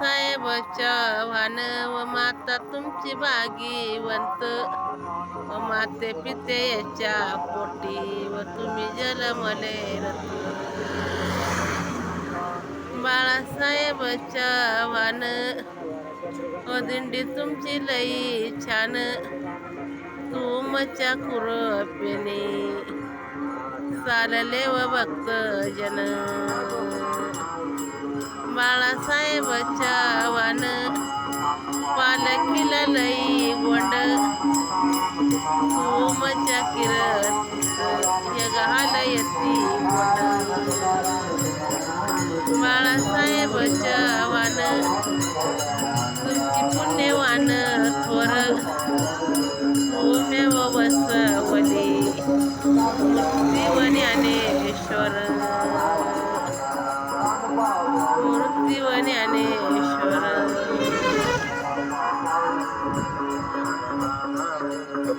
चव्हाण व माता तुमची भागीवंत. व माते पिते याच्या पोटी व तुम्ही जलमले रत्न बाळासाहेब चव्हाण व दिंडी तुमची लई छान. तुमच्या खुरपेने चालले व भक्त जन बाळासाहेब आव्हान पालखीला लई गोंड. ओमच्या किरत हे येती गोंड. बाळासाहेब आव्हान तुमची पुण्यवान थोर उमे व बसवली मूर्तिव ज्ञानेश्वर.